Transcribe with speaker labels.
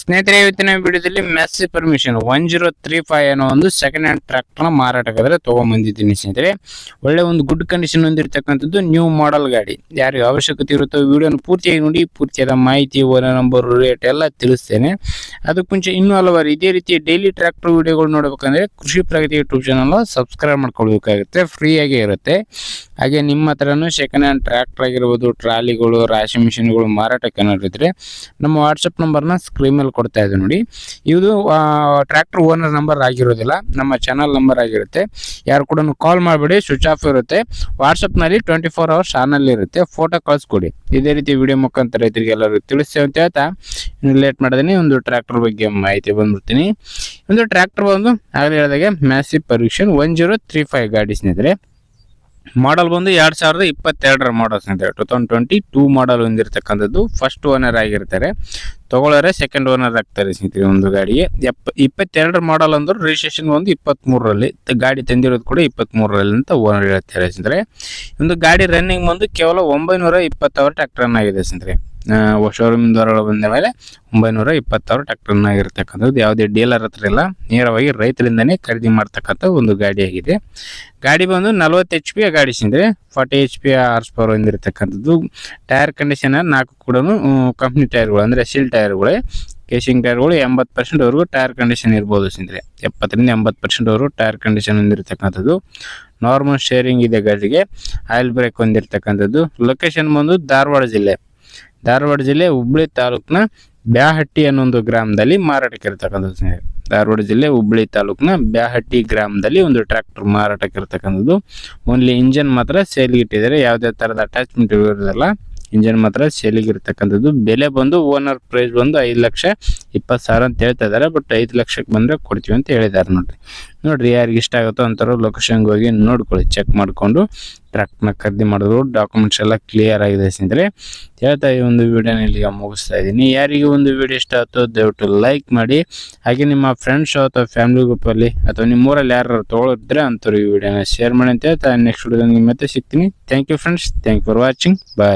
Speaker 1: ಸ್ನೇಹಿತರೆ, ಇವತ್ತಿನ ವಿಡಿಯೋದಲ್ಲಿ Massey Ferguson one zero three five ಅನ್ನೋ ಒಂದು ಸೆಕೆಂಡ್ ಹ್ಯಾಂಡ್ ಟ್ರ್ಯಾಕ್ಟರ್ನ ಮಾರಾಟಕ್ಕಾದ್ರೆ ತೊಗೊಂಬಂದಿದ್ದೀನಿ ಸ್ನೇಹಿತರೆ. ಒಳ್ಳೆ ಒಂದು ಗುಡ್ ಕಂಡೀಷನ್ ಹೊಂದಿರತಕ್ಕಂಥದ್ದು ನ್ಯೂ ಮಾಡೆಲ್ ಗಾಡಿ. ಯಾರಿಗೆ ಅವಶ್ಯಕತೆ ಇರುತ್ತೋ ವಿಡಿಯೋನ ಪೂರ್ತಿಯಾಗಿ ನೋಡಿ, ಪೂರ್ತಿಯಾದ ಮಾಹಿತಿ, ಓನರ್ ನಂಬರ್ ರೇಟ್ ಎಲ್ಲ ತಿಳಿಸ್ತೇನೆ. ಅದಕ್ಕೆ ಮುಂಚೆ ಇನ್ನೂ ಹಲವಾರು ಇದೇ ರೀತಿ ಡೈಲಿ ಟ್ರ್ಯಾಕ್ಟರ್ ವಿಡಿಯೋಗಳು ನೋಡಬೇಕಂದ್ರೆ Krishi Pragati YouTube channel subscribe ಮಾಡ್ಕೊಳ್ಬೇಕಾಗುತ್ತೆ ಫ್ರೀಯಾಗಿ ಇರುತ್ತೆ. ಹಾಗೆ ನಿಮ್ಮ ಹತ್ರನೂ ಸೆಕೆಂಡ್ ಹ್ಯಾಂಡ್ ಟ್ರ್ಯಾಕ್ಟರ್ ಆಗಿರ್ಬೋದು, ಟ್ರಾಲಿಗಳು ರಾಶಿ ಮಿಷಿನ್ಗಳು ಮಾರಾಟಕ್ಕೆ ಏನಾದ್ರು ಇದ್ರೆ ನಮ್ಮ ವಾಟ್ಸಪ್ ನಂಬರ್ನ ಸ್ಕ್ರೀನ್ ಮೇಲೆ ಕೊಡ್ತಾ ಇದೆ ನೋಡಿ. ಇದು ಟ್ರ್ಯಾಕ್ಟರ್ ಓನರ್ ನಂಬರ್ ಆಗಿರೋದಿಲ್ಲ. ನಮ್ಮ ಚಾನಲ್ ನಂಬರ್ ಆಗಿರುತ್ತೆ. ಯಾರು ಕೂಡ ಕಾಲ್ ಮಾಡಬೇಡಿ ಸ್ವಿಚ್ ಆಫ್ ಇರುತ್ತೆ. ವಾಟ್ಸಪ್ನಲ್ಲಿ ಟ್ವೆಂಟಿ ಫೋರ್ ಅವರ್ಸ್ ಆನಲ್ಲಿ ಇರುತ್ತೆ. ಫೋಟೋ ಕಳಿಸ್ಕೊಡಿ. ಇದೇ ರೀತಿ ವಿಡಿಯೋ ಮುಖಾಂತರ ರೈತರಿಗೆ ಎಲ್ಲರಿಗೂ ತಿಳಿಸ್ತೇವೆ ಅಂತ ಹೇಳ್ತಾ ಇನ್ನು ಲೇಟ್ ಮಾಡಿದೀನಿ, ಒಂದು ಟ್ರ್ಯಾಕ್ಟರ್ ಬಗ್ಗೆ ಮಾಹಿತಿ ಬಂದ್ಬಿಡ್ತೀನಿ. ಒಂದು ಟ್ರ್ಯಾಕ್ಟರ್ ಬಂದು, ಆಗಲೇ ಹೇಳಿದಾಗ Massey Ferguson one zero three five ಗಾಡಿ ಸ್ನೇಹಿತರೆ. ಮಾಡಲ್ ಬಂದು ಎರಡ್ ಸಾವಿರದ ಇಪ್ಪತ್ತೆರಡರ ಮಾಡಲ್ ಸ್ನೇಹಿತರೆ. Two thousand twenty two model ಹೊಂದಿರತಕ್ಕಂಥದ್ದು first owner ಆಗಿರ್ತಾರೆ. ತಗೊಳ್ಳೋರೆ ಸೆಕೆಂಡ್ ಓನರ್ ಆಗ್ತಾರೆ ಸ್ನೇಹಿತರೆ ಒಂದು ಗಾಡಿಗೆ. ಎಪ್ಪ ಇಪ್ಪತ್ತೆರಡರ ಮಾಡಲ್ ಅಂದ್ರೆ ರಿಜಿಸ್ಟ್ರೇಷನ್ ಒಂದು ಇಪ್ಪತ್ತ್ಮೂರರಲ್ಲಿ ಗಾಡಿ ತಂದಿರೋದು ಕೂಡ ಇಪ್ಪತ್ತ್ಮೂರರಲ್ಲಿ ಅಂತ ಓನರ್ ಹೇಳ್ತಾರೆ ಸ್ನೇಹಿತರೆ. ಒಂದು ಗಾಡಿ ರನ್ನಿಂಗ್ ಬಂದು ಕೇವಲ ಒಂಬೈನೂರ ಇಪ್ಪತ್ತಾರು ಟ್ಯಾಕ್ಟರ್ನ ರನ್ ಆಗಿದೆ ಸ್ನೇಹಿತರೆ. ಶೋರೂಮ್ ಹೊರಗೆ ಬಂದ ಮೇಲೆ ಒಂಬೈನೂರ ಇಪ್ಪತ್ತಾರು ಟ್ಯಾಕ್ಟರ್ನ ಆಗಿರ್ತಕ್ಕಂಥದ್ದು. ಯಾವುದೇ ಡೀಲರ್ ಹತ್ರ ಇಲ್ಲ. ನೇರವಾಗಿ ರೈತರಿಂದನೇ ಖರೀದಿ ಮಾಡ್ತಕ್ಕಂಥ ಒಂದು ಗಾಡಿ ಆಗಿದೆ. ಗಾಡಿ ಬಂದು ನಲವತ್ತು ಎಚ್ ಪಿ ಗಾಡಿ ಸಿಂದ್ರೆ forty H P horse power ಹೊಂದಿರತಕ್ಕಂಥದ್ದು tyre condition ನಾಲ್ಕು ಕೂಡ ಕಂಪ್ನಿ ಟೈರ್ಗಳು ಅಂದರೆ ಸಿಲ್ ಟೈರ್ಗಳೇ ಕೇಸಿಂಗ್ ಟೈರ್ಗಳು ಎಂಬತ್ತು ಪರ್ಸೆಂಟ್ವರೆಗೂ ಟೈರ್ ಕಂಡೀಷನ್ ಇರ್ಬೋದು ಸಿಂದ್ರೆ ಎಪ್ಪತ್ತರಿಂದ ಎಂಬತ್ತು ಪರ್ಸೆಂಟ್ವರೆಗೂ ಟೈರ್ ಕಂಡೀಷನ್ ಹೊಂದಿರತಕ್ಕಂಥದ್ದು. ನಾರ್ಮಲ್ ಶೇರಿಂಗ್ ಇದೆ ಗಾಡಿಗೆ ಆಯಿಲ್ ಬ್ರೇಕ್ ಹೊಂದಿರತಕ್ಕಂಥದ್ದು. ಲೊಕೇಶನ್ ಬಂದು ಧಾರವಾಡ ಜಿಲ್ಲೆ. ಧಾರವಾಡ ಜಿಲ್ಲೆ ಹುಬ್ಳಿ ತಾಲೂಕಿನ ಬ್ಯಾಹಟ್ಟಿ ಅನ್ನೋ ಗ್ರಾಮದಲ್ಲಿ ಮಾರಾಟಕ್ಕೆ ಇರತಕ್ಕಂಥದ್ದು ಸ್ನೇಹಿತರೆ. ಧಾರವಾಡ ಜಿಲ್ಲೆ ಹುಬ್ಳಿ ತಾಲೂಕಿನ ಬ್ಯಾಹಟ್ಟಿ ಗ್ರಾಮದಲ್ಲಿ ಒಂದು ಟ್ರ್ಯಾಕ್ಟರ್ ಮಾರಾಟಕ್ಕೆ ಇರತಕ್ಕಂಥದ್ದು. ಓನ್ಲಿ ಇಂಜನ್ ಮಾತ್ರ ಸೇಲ್ಗಿಟ್ಟಿದ್ದಾರೆ ಯಾವುದೇ ಥರದ ಅಟ್ಯಾಚ್ಮೆಂಟ್ ಇರೋದಿಲ್ಲ. ಇಂಜನ್ ಮಾತ್ರ ಸೇಲಿಗೆ ಇರತಕ್ಕಂಥದ್ದು. ಬೆಲೆ ಬಂದು ಓನರ್ ಪ್ರೈಸ್ ಬಂದು ಐದು ಲಕ್ಷ ಇಪ್ಪತ್ತು ಸಾವಿರ ಅಂತ ಹೇಳ್ತಾ ಇದ್ದಾರೆ. ಬಟ್ ಐದು ಲಕ್ಷಕ್ಕೆ ಬಂದರೆ ಕೊಡ್ತೀವಿ ಅಂತ ಹೇಳಿದ್ದಾರೆ ನೋಡಿರಿ. ನೋಡಿರಿ ಯಾರಿಗೆ ಇಷ್ಟ ಆಗುತ್ತೋ ಅಂತಾರೋ ಲೊಕೇಶನ್ಗೆ ಹೋಗಿ ನೋಡ್ಕೊಳ್ಳಿ. ಚೆಕ್ ಮಾಡಿಕೊಂಡು ಟ್ರ್ಯಾಕ್ನ ಖರೀದಿ ಮಾಡಿದ್ರು ಡಾಕ್ಯುಮೆಂಟ್ಸ್ ಎಲ್ಲ ಕ್ಲಿಯರ್ ಆಗಿದೆ ಸ್ನೇಹಿತರೆ. ಹೇಳ್ತಾ ಈ ಒಂದು ವಿಡಿಯೋನ ಇಲ್ಲಿಗೆ ಮುಗಿಸ್ತಾ ಇದ್ದೀನಿ. ಯಾರಿಗೆ ಒಂದು ವಿಡಿಯೋ ಇಷ್ಟ ಆಗ್ತೋ ದಯವಿಟ್ಟು ಲೈಕ್ ಮಾಡಿ. ಹಾಗೆ ನಿಮ್ಮ ಫ್ರೆಂಡ್ಸ್ ಅಥವಾ ಫ್ಯಾಮಿಲಿ ಗ್ರೂಪಲ್ಲಿ ಅಥವಾ ನಿಮ್ಮೂರಲ್ಲಿ ಯಾರು ತೊಗೊಳಿದ್ರೆ ಅಂಥವ್ರು ಈ ವಿಡಿಯೋನ ಶೇರ್ ಮಾಡಿ ಅಂತ ಹೇಳ್ತಾ ನೆಕ್ಸ್ಟ್ ವಿಡಿಯೋದಲ್ಲಿ ಮತ್ತೆ ಸಿಗ್ತೀನಿ. Thank you friends thank for watching bye